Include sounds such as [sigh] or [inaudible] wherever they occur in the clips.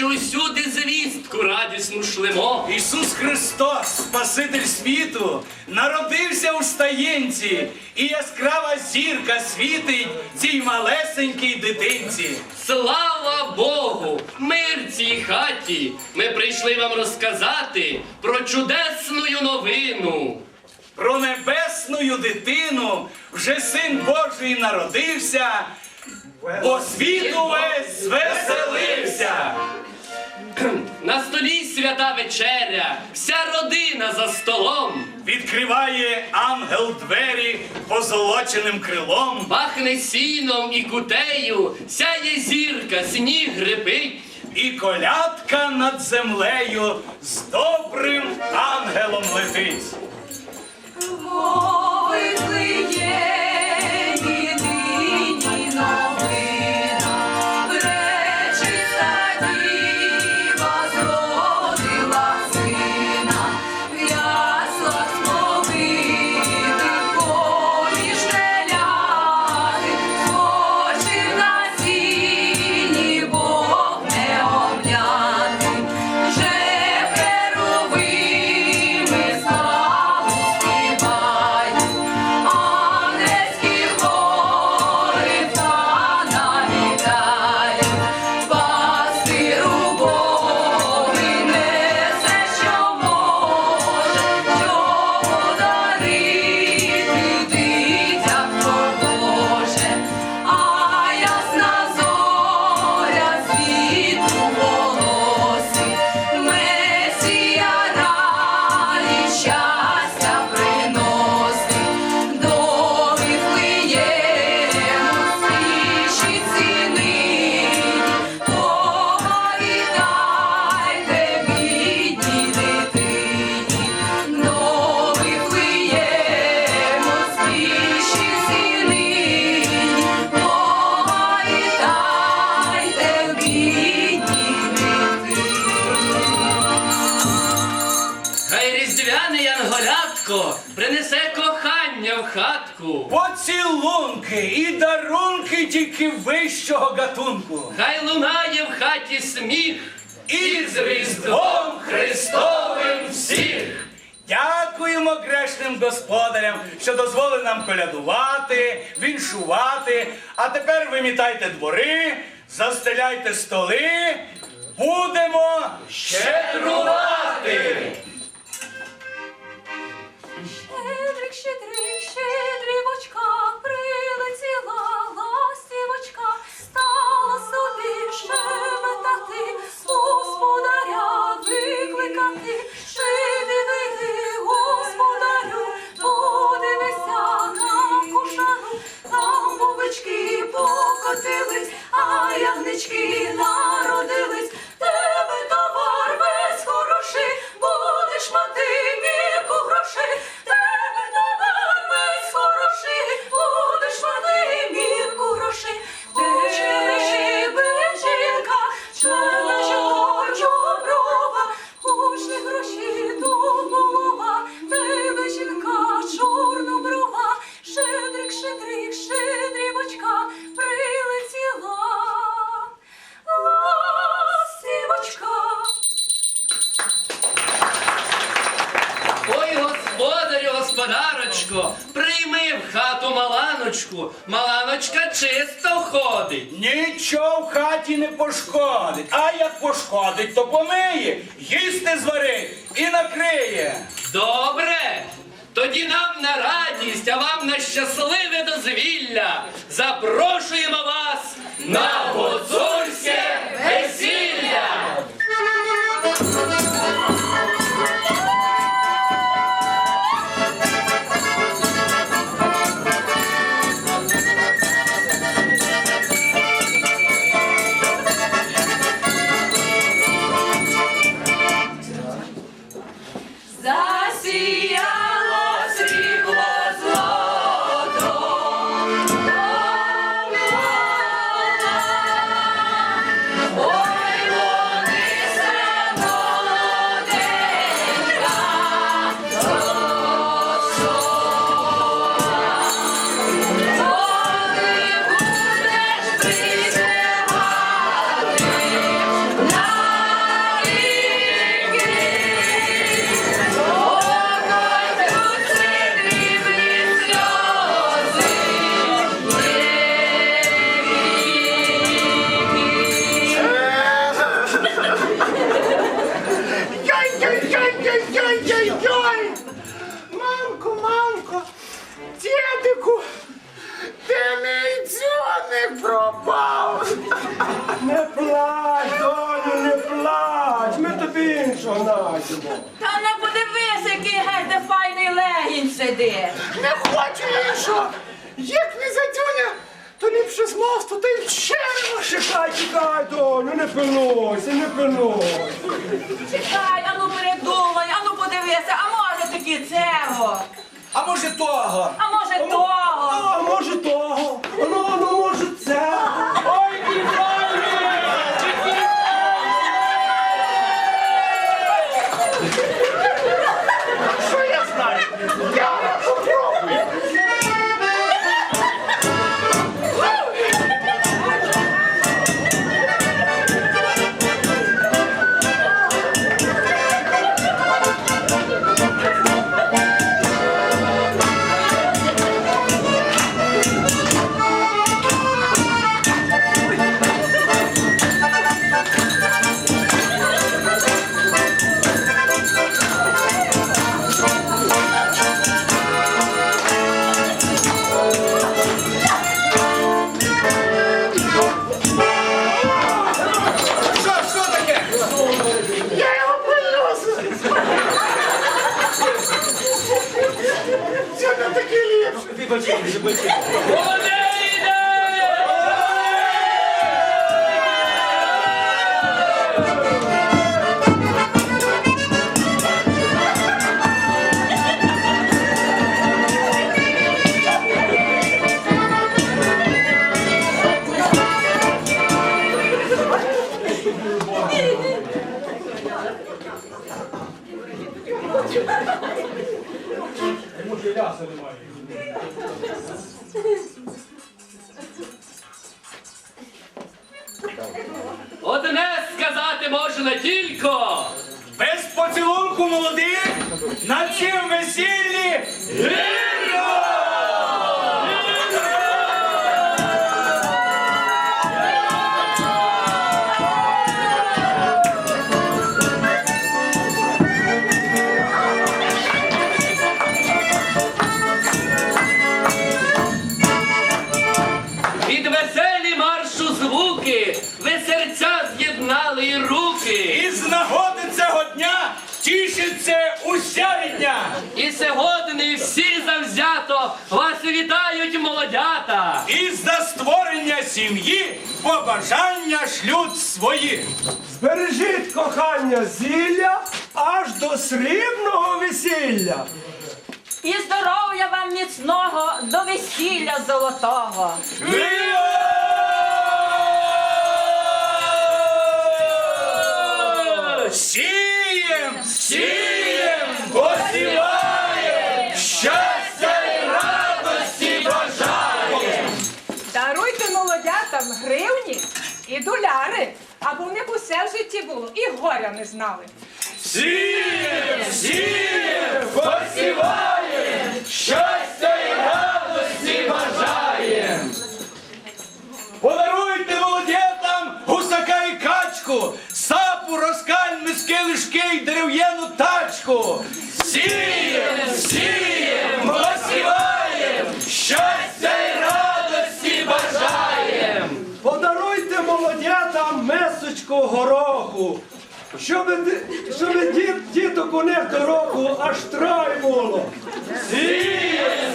повертаючи усюди звістку радісну шлемо. Ісус Христос, Спаситель світу, народився у стаєнці, і яскрава зірка світить цій малесенькій дитинці. Слава Богу! Мир цій хаті! Ми прийшли вам розказати про чудесну новину. Про небесну дитину вже син Божий народився, бо світу весь звеселився. [clears throat] На столі свята вечеря, вся родина за столом. Відкриває ангел двері позолоченим крилом. Пахне сіном і кутею, сяє зірка, сніг грипить. І колядка над землею з добрим ангелом летить. нині принесе кохання в хатку. Поцілунки і дарунки тільки вищого гатунку. Хай лунає в хаті сміх. І з Різдвом Христовим всіх! Дякуємо грешним господарям, що дозволили нам колядувати, віншувати. А тепер вимітайте двори, застеляйте столи, будемо щедрувати! Щедрик, щедрик, щедрівочка, радість а вам на щасливе дозвілля. Запрошуємо вас на гуцульське Йой-йой-йой-йой-йой-йой! Мамко, мамко, дідику, де мій дзвоник пропав? Не плач, доню, не плач, ми тобі іншого знайдемо. Та не подивись, який геть де файний легінь сидить. Не хочу іншого. Як не задюня, то ліпше з мосту та й в черево. Чекай, чекай, доню, не пилуйся, не пилуйся. Чекай, ану передумай, ну подивися, а може таки цього, А може того? а може того. А може того, сім'ї побажання шлють свої. Збережіть кохання зілля аж до срібного весілля. І здоров'я вам міцного до весілля золотого. Сієм, сієм, і доляри, аби в них усе в житті було і горя не знали. Сієм, щоб, ди- щоб діт, діток у них до року аж трай було. Посіваєм,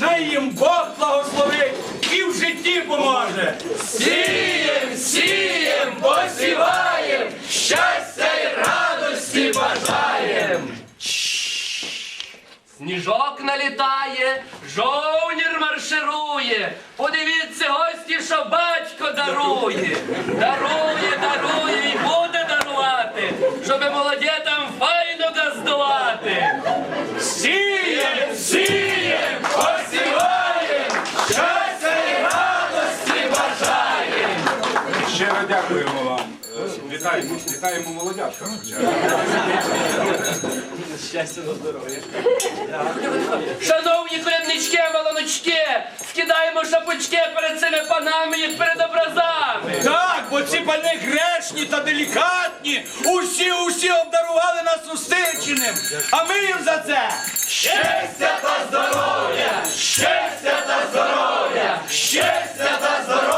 Най їм Бог благословить і в житті поможе. Сієм, сієм, посіваєм, щастя і радості бажаєм. Сніжок налітає, жовнір марширує. Подивіться, гості, що батько дарує. Дарує, дарує і буде дарувати, щоб молодятам файно газдувати. Сієм, сієм, посіваєм, Вітаємо, вітаємо молодятка. Шановні коляднички, малоночки, скидаємо шапочки перед цими панами, як перед образами. Так, бо ці пани грешні та делікатні, усі усі обдарували нас устиченим, а ми їм за це Щастя та здоров'я! Щастя та здоров'я! Щастя та здоров'я!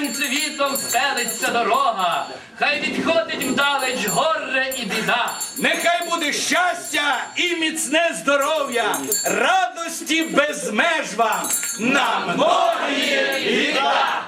Хай цвітом стелиться дорога, хай відходить вдалеч горе і біда. Нехай буде щастя і міцне здоров'я, радості без меж вам на многі літа.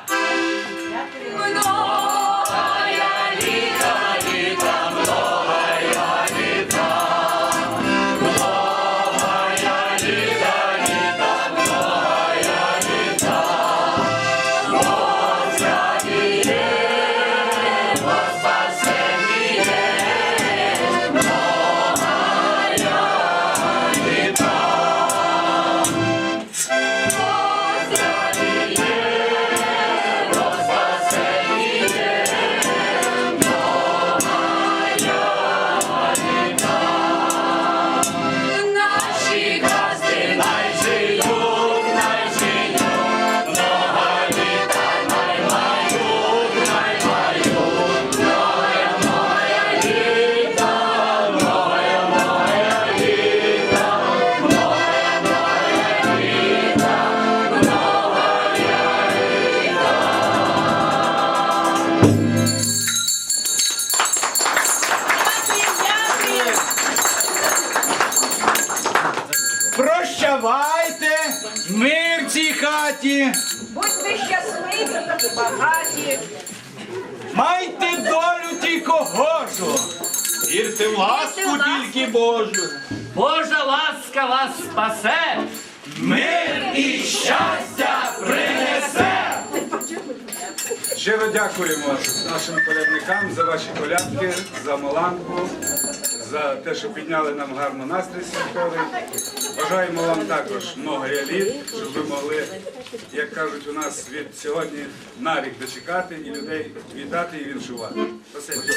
Спасе, Мир і щастя принесе. Щиро дякуємо нашим колядникам за ваші колядки, за маланку, за те, що підняли нам гарно настрій святковий. Бажаємо вам також много літ, щоб ви могли, як кажуть у нас, від сьогодні на рік дочекати і людей вітати і віншувати. Спасибі.